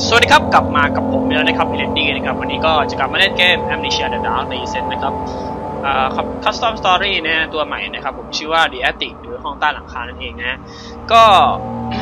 สวัสดีครับ กลับมากับผมแล้วนะครับเอเลนดี้นะครับ วันนี้ก็จะกลับมาเล่นเกม Amnesia The Dark Descent นะครับครับ Custom Story นะฮะตัวใหม่นะครับผมชื่อว่า The Attic หรือห้องใต้หลังคานั่นเองนะ ก็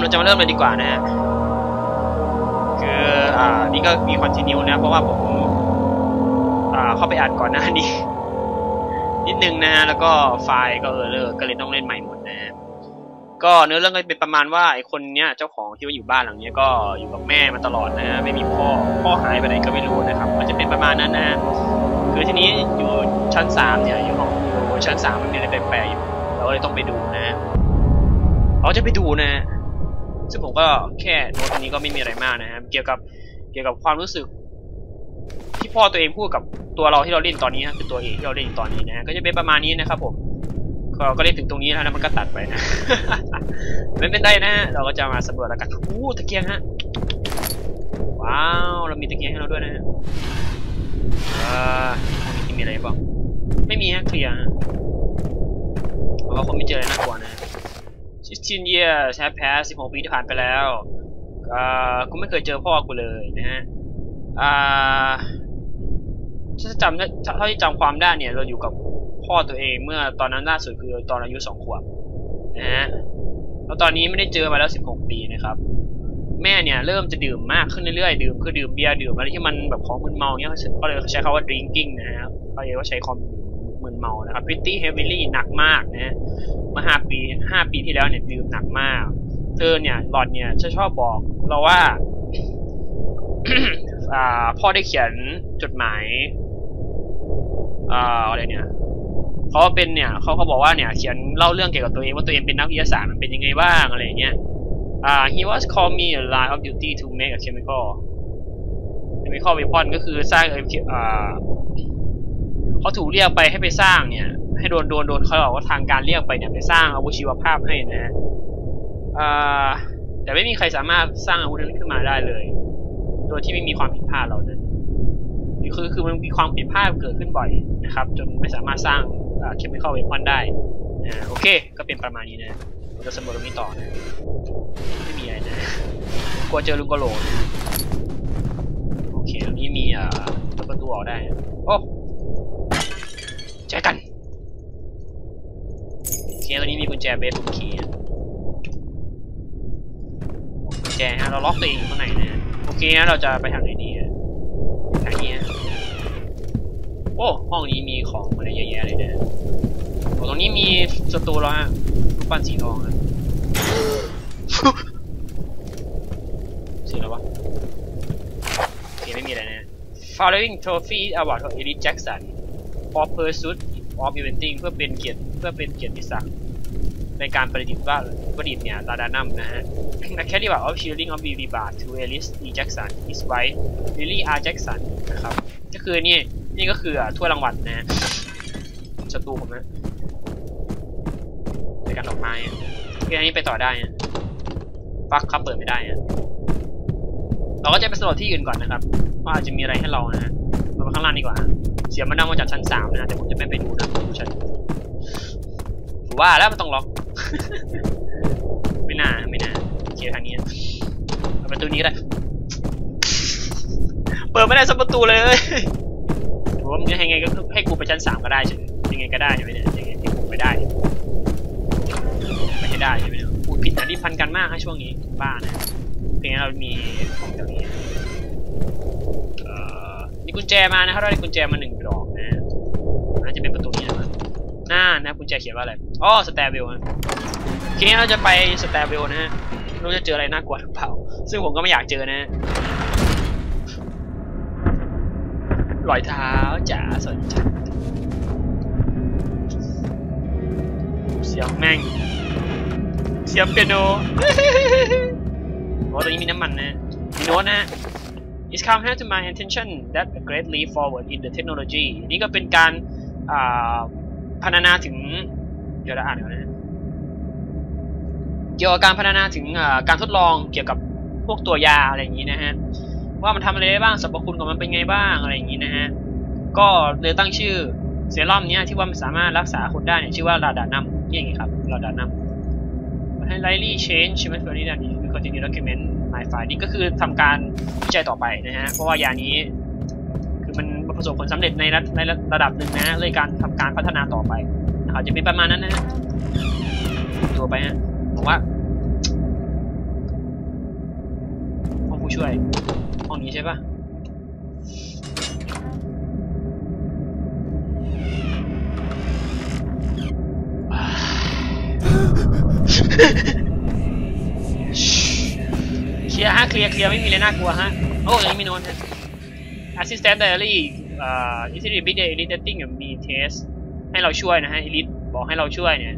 เราจะมาเริ่มเลยดีกว่านะฮะคืออ่านี่ก็มีคอนติเนียนะ เพราะว่าผมอ่าเข้าไปอ่านก่อนหน้านี้ นิดนึงนะ แล้วก็ไฟล์ก็เออเลอก็เลยต้องเล่นใหม่หมด ก็เนื้อเรื่องก็เป็นประมาณว่าไอ้คนเนี้ยเจ้าของที่ว่าอยู่บ้านหลังเนี้ยก็อยู่กับแม่มาตลอดนะฮะไม่มีพ่อพ่อหายไปไหนก็ไม่รู้นะครับก็จะเป็นประมาณนั้นนะฮะคือทีนี้อยู่ชั้นสามเนี่ยอยู่ห้องอยู่ชั้นสามมันมีอะไรแปลกๆอยู่เราก็เลยต้องไปดูนะฮะเราจะไปดูนะฮะซึ่งผมก็แค่โน้ตตรงนี้ก็ไม่มีอะไรมากนะฮะเกี่ยวกับเกี่ยวกับความรู้สึก ที่พ่อตัวเองพูดกับตัวเราที่เราเล่นตอนนี้นะคือตัวเองที่เราเล่นอยู่ตอนนี้นะฮะก็จะเป็นประมาณนี้นะครับผม ก็ก็เล่นถึงตรงนี้แล้วนะมันก็ตัดไปนะไม่เป็นไรนะเราก็จะมาสำรวจแล้วกันอู้ตะเกียงฮะว้าวเรามีตะเกียงให้เราด้วยนะฮะอ่ามีมีอะไรบ้างไม่มีฮะเคลียร์ฮะเพราะว่าผมไม่เจออะไรน่ากลัวนะ16 years have passed 16ปีที่ผ่านไปแล้วอ่ากูไม่เคยเจอพ่อกูเลยนะฮะอ่าถ้าจำเท่าที่จำความได้เนี่ยเราอยู่กับ พ่อตัวเองเมื่อตอนนั้นล่าสุดคือตอนอายุสองขวบนะฮะแล้วตอนนี้ไม่ได้เจอมาแล้วสิบหกปีนะครับ แม่เนี่ยเริ่มจะดื่มมากขึ้นเรื่อยๆดื่มคือดื่มเบียร์ดื่มอะไรที่มันแบบของมึนเมาเนี่ยเขาเลยใช้คำว่า drinking นะฮะเขาเรียกว่าใช้ความมึนเมานะครับ pretty heavily หนักมากนะฮะเมื่อห้าปีห้าปีที่แล้วเนี่ยดื่มหนักมาก เธอเนี่ยหลอดเนี่ยจะชอบบอกเราว่าอ่าพ่อได้เขียนจดหมายอ่าอะไรเนี่ย เขาเป็นเนี่ยเขาเขาบอกว่าเนี่ยเขียนเล่าเรื่องเกี่ยวกับตัวเองว่าตัวเองเป็นนักวิทยาศาสตร์มันเป็นยังไงบ้างอะไรเงี้ยอ่า he was called me a line of duty to make a chemical chemical weapon ก็คือสร้างเอ่าเขาถูกเรียกไปให้ไปสร้างเนี่ย ให้โดนโดนโดนเขาบอกว่าทางการเรียกไปเนี่ยไปสร้างอาวุธชีวภาพให้นะอ่าแต่ไม่มีใครสามารถสร้างอาวุธนั้นขึ้นมาได้เลย โดยที่ไม่มีความผิดพลาดเราเลยคือคือมันมีความผิดพลาดเกิดขึ้นบ่อยนะครับ จนไม่สามารถสร้าง เคมีคอลเวพอนได้นะโอเค ก็เป็นประมาณนี้นะเราจะสำรวจตรงนี้ต่อนะไม่มีอะไรนะกลัวเจอลุงกะโหลกโอเคตรงนี้มีอ่าเปิดประตูออกได้นะโอ้แจกันโอเคตรงนี้มีกุญแจเบสบุมคียกุญแจฮะเราล็อกตัวเองอยู่ข้างในนะโอเคนะเราจะไปทางไหนดีทางนี้ฮะ โอ้ห้องนี้มีของอะไรเยอะแยะเลยเนะตรงนี้มีสตูแล้วฮะรูปปั้นสีทองอะเสียแล้ววะโอเคไม่มีอะไรนะ following trophy award for Eric Jackson for pursuit of inventing เพื่อเป็นเกียรติเพื่อเป็นเกียรติศักดิ์ในการประดิษฐ์ว่าประดิษฐ์เนี่ยลาดานัมนะฮะ Academy of Shielding of Billy Bar to Alice E. Jackson his wife Lily R. Jackson นะครับ ก็คือนี่ นี่ก็คือถ้วยรางวัลนะฮะศัตรูผมนะในการดอกไม้ที่อันนี้ไปต่อได้ฟักครับเปิดไม่ได้นะเราก็จะไปสำรวจที่อื่นก่อนนะครับ ว่าอาจจะมีอะไรให้เรานะฮะเราไปข้างล่างดีกว่า เสียงมันดังมาจากชั้นสามนะแต่ผมจะไม่ไปดูนะดูชั้นว่าแล้วมันต้องล็อก ไม่น่าไม่น่าเขียทางนี้เอาประตูนี้ก็ได้ เปิดไม่ได้สักประตูเลย ผมว่ามึงจะให้ไงก็ให้กูไปชั้นสามก็ได้ใช่ไหมยังไงก็ได้ใช่ไหมเนี่ยยังไงที่ผมไปได้ไม่ได้ใช่ไหมเนี่ยพูผิดนะที่พันกันมากนะช่วงนี้บ้านะเพียงเรามีของตรงนี้เอ่อมีกุญแจมานะครับเราได้กุญแจมาหนึ่งดอกนะน่าจะเป็นประตูนี้นะหน้านะกุญแจเขียนว่าอะไรอ๋อสแตเบลนะทีนี้เราจะไปสแตเบลนะฮะเราจะเจออะไรน่ากลัวหรือเปล่า ซึ่งผมก็ไม่อยากเจอนะ รอยเท้าจ๋าสนใจเสียงแม่ง เสียงเปียโนโอ้ตรงนี้มีน้ำมันนะมีโน้ตนะ It's come here to my attention that a great leap forward in the technology นี่ก็เป็นการอ่าพัฒนาถึง เดี๋ยวเราอ่านก่อนนะเกี่ยวกับการพัฒนาถึงการทดลองเกี่ยวกับพวกตัวยาอะไรอย่างนี้นะฮะ ว่ามันทำอะไรได้บ้างสรรพคุณของมันเป็นไงบ้างอะไรอย่างนี้นะฮะก็เลยตั้งชื่อเซรั่มเนี้ยที่ว่ามันสามารถรักษาคนได้เนี่ยชื่อว่าลาดานัมนี่ไงครับลาดานัมให้ไลลี่เชนใช่ไหมตัวนี้ด้านนี้ continue document my finding ก็คือทำการวิจัยต่อไปนะฮะเพราะว่ายานี้ คือมันประสบผลสำเร็จในระในระดับหนึ่งนะเลยการทำการพัฒนาต่อไปนะครับจะเป็นประมาณนั้นนะฮะตัวไปฮะผมว่าห้องผู้ช่วย ห้องนี้ใช่ปะเคลียร์ฮะเคลียร์เคลียร์ไม่มีเลยน่ากลัวฮะ โอ้ยไม่มีโน้นฮะ Assistant Diary อ่า Is it a big day editing กับมี test ให้เราช่วยนะฮะ Elite บอกให้เราช่วยเนี่ย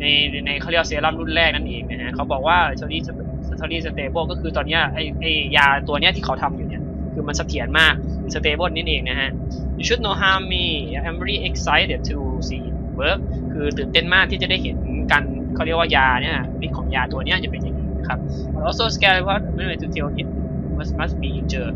ในในเขาเรียกเซรั่มรุ่นแรกนั่นเองนะฮะเขาบอกว่าสตอรี่สต อรี่สเตเบิลก็คือตอนนี้ไอไอยาตัวเนี้ยที่เขาทำอยู่เนี่ย คือมันเสถียรมากสเตเบิลนี่เองนะฮะ You should know how me I'm very excited to see work คือตื่นเต้นมากที่จะได้เห็นการเขาเรียกว่ายาเนี่ยฤทธิ์ของยาตัวเนี้ยจะเป็นยังไงนะครับ also scared what when to tell it must must be i n j u r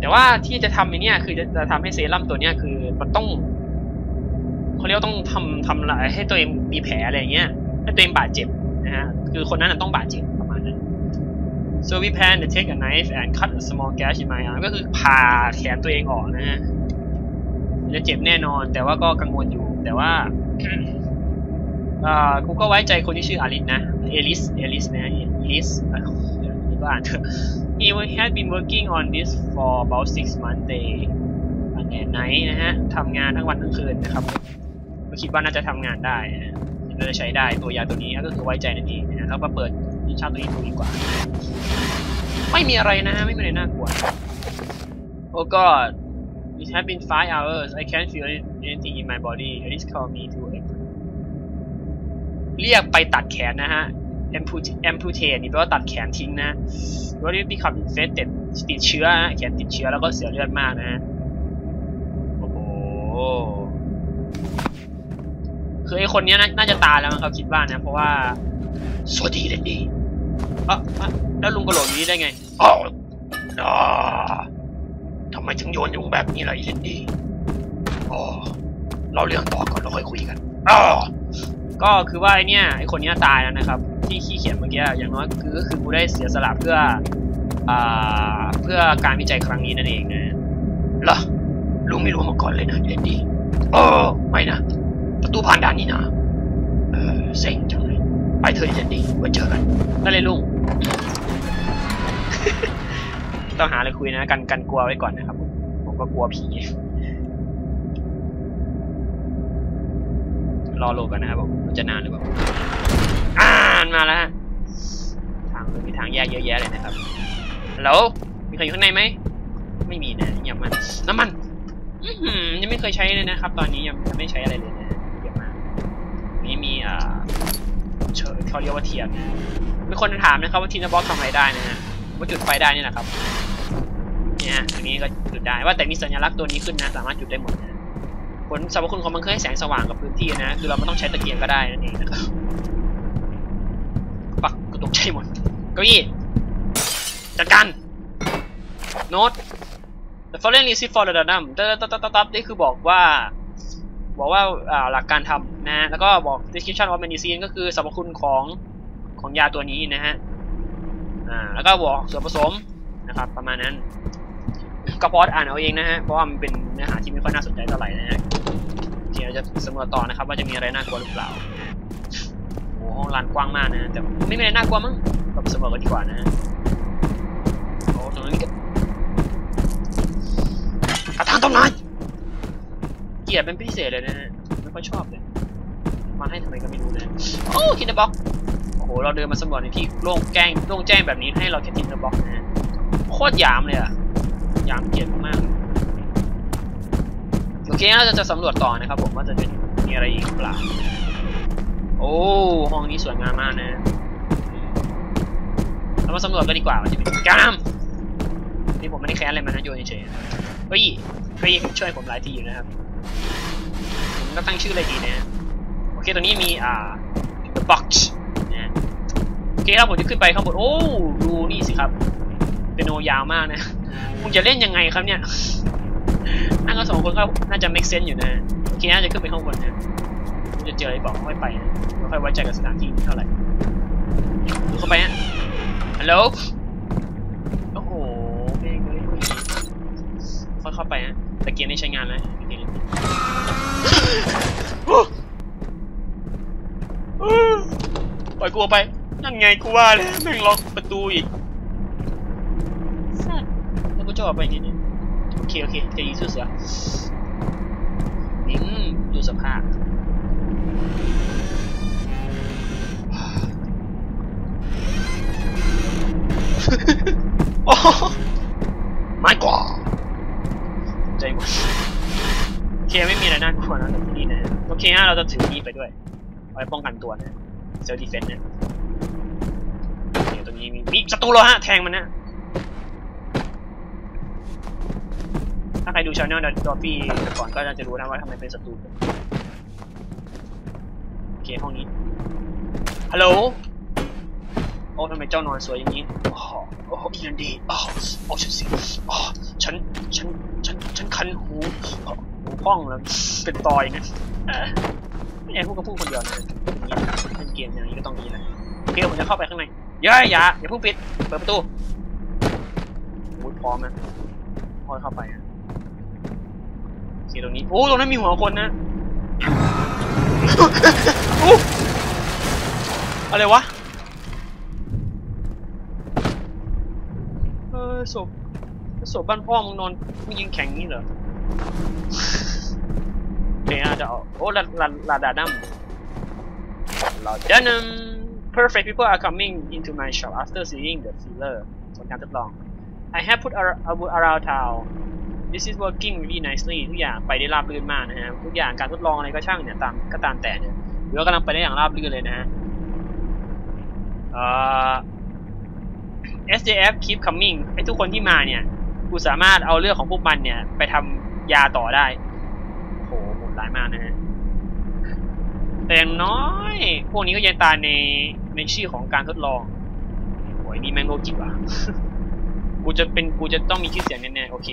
แต่ว่าที่จะทำไอ้เนี่ยคือจะจะทำให้เซรั่มตัวเนี้ยคือมันต้องเขาเรียกต้องทำทำอะไรให้ตัวเองมีแผลอะไรเงี้ยให้ตัวเองบาดเจ็บนะฮะคือคนนั้นต้องบาดเจ็บ so we plan to take a knife and cut a small gash in my arm ก็คือผ่าแขนตัวเองออกนะฮะจะเจ็บแน่นอน แต่ว่าก็กังวลอยู่ แต่ว่าอ่ากูก็ไว้ใจคนที่ชื่ออลิสนะเอลิสเอลิสนะเอลิสก็อ่านเถอะ He had been working on this for about six months day and night นะฮะทำงานทั้งวันทั้งคืนนะครับก็คิดว่าน่าจะทำงานได้นะฮะน่าจะใช้ได้ตัวยาตัวนี้ก็คือไว้ใจนั่นเองนะแล้วมาเปิด ดิชาตัวนี้ดูดีกว่า ไม่มีอะไรนะฮะไม่มีอะไรน่ากลัว Oh God It has been five hours I can't feel anything in my body Please call me to เรียกไปตัดแขนนะฮะ amputate amputate นี่แปลว่าตัดแขนทิ้งนะ What if become infected ติดเชื้อฮะแขนติดเชื้อแล้วก็เสียเลือดมากนะฮะโอ้โหคือไอคนนี้น่าจะตายแล้วมั้งครับคิดว่านะ เพราะว่าสวัสดีเลนดี้ อะอะแล้วลุงกระโหลกอยู่นี่ได้ไงอ๋ออ่าทำไมถึงโยนยุงแบบนี้ล่ะอีเลนดี้อ๋อเราเรื่องต่อก่อนเราค่อยคุยกันอ๋อก็คือว่าไอเนี้ยไอคนเนี้ยตายแล้วนะครับ ที่ขี้เขียนเมื่อกี้อย่างน้อยคือก็คือกูได้เสียสละเพื่ออ่าเพื่อการวิจัยครั้งนี้นั่นเองนะเหรอลุงไม่รู้มาก่อนเลยนะเดนดี้โอ้ไม่นะประตูผ่านด้านนี้นะเออเซ็งจังเลยไปเถอะเดนดี้ไว้เจอกันนั่นเลยลุง ต้องหาอะไรคุยนะกันกันกลัวไว้ก่อนนะครับผมผมก็กลัวผีรอโหลดกันนะครับผมจะนานหรือเปล่าอ่านมาแล้วฮะทางมีทางแยกเยอะแยะเลยนะครับฮัลโหลมีใครอยู่ข้างในไหมไม่มีนะเงียบมากน้ำมันยังไม่เคยใช้เลยนะครับ ตอนนี้ยังไม่ใช้อะไรเลยนะเยอะมากนี่มีอ่า เชิญเขาเรียกว่าเทียนมีคนถามนะครับว่าทีนบ็อกทำอะไรได้นะฮะว่าจุดไฟได้นี่นะครับเนี่ยอันนี้ก็จุดได้ว่าแต่มีสัญลักษณ์ตัวนี้ขึ้นนะ สามารถจุดได้หมดนะผลสรรพคุณของมันคือให้แสงสว่างกับพื้นที่นะ คือเราไม่ต้องใช้ตะเกียงก็ได้นั่นเองนะครับปักกูตกใจหมดเก้าอี้จัดการโน้ต The following is for the dum ตับตับตับตับนี่คือบอกว่า บอกว่าหลักการทำนะแล้วก็บอก description of medicine ก็คือสรรพคุณของของยาตัวนี้นะฮะอ่าแล้วก็บอกส่วนผสมนะครับประมาณนั้นก็พอดอ่านเอาเองนะฮะเพราะว่ามันเป็นเนื้อหาที่ไม่ค่อยน่าสนใจเท่าไหร่นะฮะเดี๋ยวเราจะสำรวจต่อนะครับ ว่าจะมีอะไรน่ากลัวหรือเปล่าโอ้ห้องลานกว้างมากนะแต่ไม่มีอะไรน่ากลัวมั้งเราไปสำรวจกันดีกว่านะโอ้ตรงนี้กระถางต้นไม้ ลียดเป็นพิเศษเลยนะไม่ค่อยชอบเลยมาให้ทำไมก็ไม่รู้นะโอ้ทินเดอร์บ็อกโอ้โหเราเดินมาสำรวจในที่โล่งแจ้งโล่งแจ้งแบบนี้ให้เราแค่ทินเดอร์บ็อกนะโคตรยามเลยอะยามเกลียดมากโอเคเราจะจะสำรวจต่อนะครับผมว่าจะมีอะไรอีกเปล่าโอ้ห้องนี้สวยงามมากนะเรามาสำรวจกันดีกว่าว่าจะเป็นกามนี่ผมไม่ได้แค้นอะไรมันนะโยนเฉยๆเฮ้ยเฮ้ยช่วยผมหลายทีอยู่นะครับ ก็ตั้งชื่ออะไรดีนะโอเคตรงนี้มีอ่า the box นะโอเคครับผมจะขึ้นไปข้างบนโอ้ดูนี่สิครับ เป็นโนยาวมากนะคุณจะเล่นยังไงครับเนี่ยนั่งกันสองคนก็น่าจะ make sense อยู่นะโอเคน่าจะขึ้นไปข้างบนนะจะเจอไอะไรบอกไม่ไปนะไม่ค่อยไว้ใจกับสถานที่เท่าไหร่ดูเข้าไปฮะฮัลโหลโอ้โหแม่งเลยค่อยเข้าไปฮะแต่เกมนี้ใช้งานแล้วเกมนี้โอ้โอ้ปล่อย กูออกไป นั่นไงกูว่าเลยแม่งล็อกประตูอีกสัตว์แล้วกูจะออกไปไงเนี่ยโอเคโอเคใจะยิงสู้เสือนิ่งดูสภาพโอ้โหไม่กว่าใจหมดโอเคไม่มีอะไรน่ากลัวนะแต่ที่นี่นะโอเคฮะเราจะถือนี้ไปด้วยไว้ป้องกันตัวนะ เซลล์ดีเฟนต์เนะโอเคตรงนี้มีมีศัตรูเราฮะ แทงมันนะ ถ้าใครดูช anel ดอฟฟี่ก่อนก็จะรู้นะว่าทำไมเป็นศัตรูโอเคห้องนี้ ฮัลโหล โอ้ทำไมเจ้านอนสวยอย่างนี้โอ้โหโอ้โหอีนันดีโอ้โอ้ฉันสิโอ้ฉัน ฉัน ฉัน ฉันคันหูหูพ้องแล้ว เป็นตอยนะ ไม่ใช่พูดก็พูดคนเดียวนะนี้นะครับเล่นเกมอย่างนี้ก็ต้องนี้แหละโอเคผมจะเข้าไปข้างในย่าอย่าอย่าเพิ่งปิด เปิดประตูโอ้ยพร้อมนะพอเข้าไปอะโอเคตรงนี้โอ้ตรงนั้นมีหัวคนนะโอ้อะไรวะเออศพศพบ้านพ่อมึงนอนมึงยิงแข็งนี่เหรอ เคอาจจะเอาโอ้ลาลาลาดาดัมลาดาดัม perfect people are coming into my shop after seeing the filler ผลการทดลอง I have put a a wood around town this is working really nicely ทุกอย่างไปได้ราบรื่นมากนะฮะทุกอย่างการทดลองอะไรก็ช่างเนี่ยตามก็ตามแต่เนี่ยหรือว่ากำลังไปได้อย่างราบรื่นเลยนะฮะเอ่อ SJF keep coming ไอ้ทุกคนที่มาเนี่ย กูสามารถเอาเรื่องของพวกมันเนี่ย ไปทำยาต่อได้ ดร้ายมากนะฮะแต่อย่างน้อย พวกนี้ก็ยังตายในในชื่อของการทดลองโอ้ยนี่แมงโลจิตว่ะกูจะเป็นกูจะต้องมีชื่อเสียงแน่ๆโอเค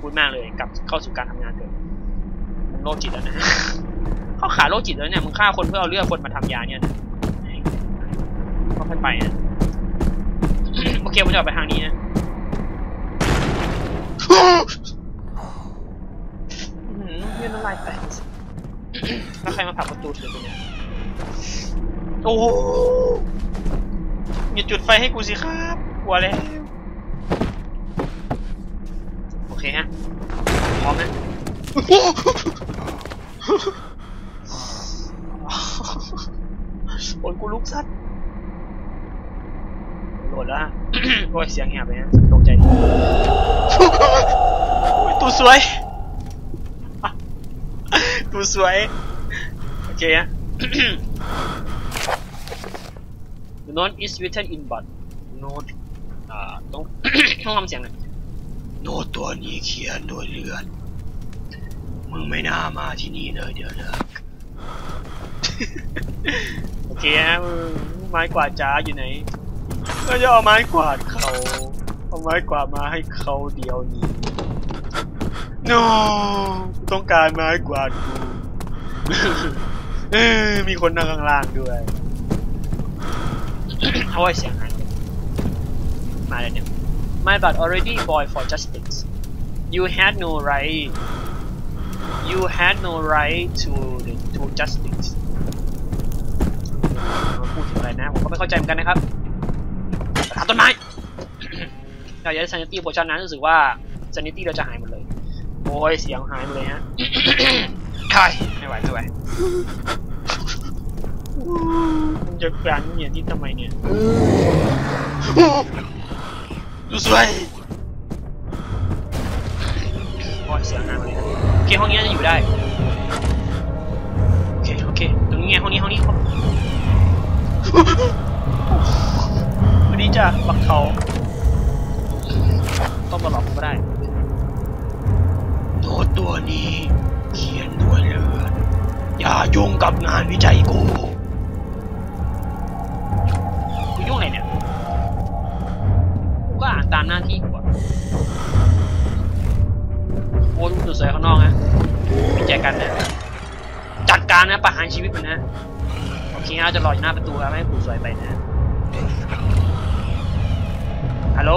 พูดมากเลยกลับเข้าสู่การทำงานเถอะมึงโรคจิตแล้วนะเข้าขาโรคจิตแล้วเนี่ยมึงฆ่าคนเพื่อเอาเลือดคนมาทำยาเนี่ยก็ค่อยไปนะโอเคผมจะออกไปทางนี้นะ เลืน้ำลายแตกแล้วใครมาผลักประตูถึงกูเนี่ยโอ้โหอย่าจุดไฟให้กูสิครับกลัวแล้วโอเคฮะพร้อมนะโอ้ยกูลุกสัตว์โหลดแล้วฮะโอ้ยเสียงแหบเลยฮะตกใจโอ้ยตัวสวย ตัวสวย โอเคฮะ The note is written in but note อ่าต้องต้องทำเสียงหน่อยโน้ตตัวนี้เขียนโดยเลือนมึงไม่น่ามาที่นี่เลยเดี๋ยวนะโอเคฮะมึงไม้กวาดจ้าอยู่ไหนก็จะเอาไม้กวาดเขาเอาไม้กวาดมาให้เขาเดียวนี้ no กูต้องการไม้กวาดกู มีคนนั่งข้างล่างด้วยโอ้เสียงหายมาเลยเนี่ย My blood already boiled for justice you had no right you had no right to the to justice พูดถึงอะไรนะ ผมก็ไม่เข้าใจเหมือนกันนะครับทำต้นไม้เราจะได้ sanity potion นั้นรู้สึกว่า sanity เราจะหายหมดเลย โอ้ยเสียงหายหมดเลยฮะ ใช่ไม่ไหวไม่ไหวมึงจะกลางเนี่ยที่ทำไมเนี่ยดูสวยโอ้ยเสียงหายหมดเลยฮะโอเคห้องนี้น่าจะอยู่ได้โอเคโอเคตรงนี้ไงห้องนี้ห้องนี้วันนี้จะบักเขาต้องมาหลอกผมก็ได้โน้ตตัวนี้ อย่ายุ่งกับงานวิจัยกูกูยุ่งอะไรเนี่ย กูก็อ่านตามหน้าที่กูอะโอ้ดูสวยข้างนอกนะมีแจกันนะจัดการนะประหารชีวิตมันนะโอเคเราจะรออยู่หน้าประตูแล้วไม่ให้กูสวยไปนะฮัลโหล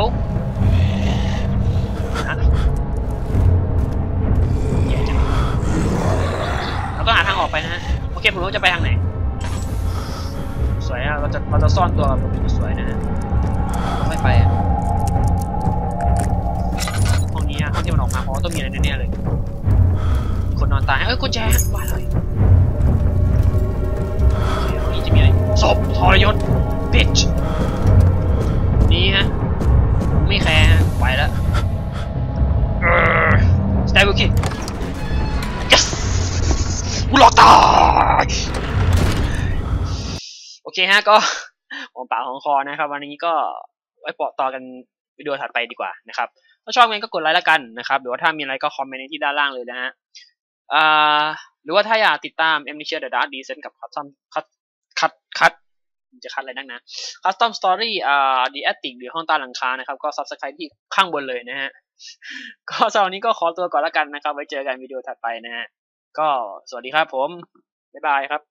ไปนะฮะโอเคผมรู้จะไปทางไหนสวยอะเราจะเราจะซ่อนตัวแบบสวยนะฮะไม่ไปอะห้องนี้อะห้องที่มันออกมาเพราะว่าต้องมีอะไรแน่ๆเลยมีคนนอนตายเอ้ยกุญแจว่าเลยโอเคห้องนี้จะมีอะไรศพทรยศ bitch นี่ฮะผมไม่แคร์ฮะไปแล้วสไตล์บุกิ yes ลอตายโอเคฮะก็ของปากของคอนะครับ วันนี้ก็ไว้ปอต่อกันวิดีโอถัดไปดีกว่านะครับถ้าชอบงั้นก็กดไลค์แล้วกันนะครับ หรือว่าถ้ามีอะไรก็คอมเมนต์ในที่ด้านล่างเลยนะฮะอ่าหรือว่าถ้าอยากติดตาม m n i c h i a The Dark Descent กับ Custom คัดคัดคัดจะคัดอะไรนักนะ Custom Story อ่า The Attic หรือห้องใต้หลังคานะครับ ก็ Subscribe ที่ข้างบนเลยนะฮะ ก็สำหรับวันนี้ก็ขอตัวก่อนแล้วกันนะครับ ไว้เจอกันวิดีโอถัดไปนะฮะ ก็สวัสดีครับผม บ๊ายบายครับ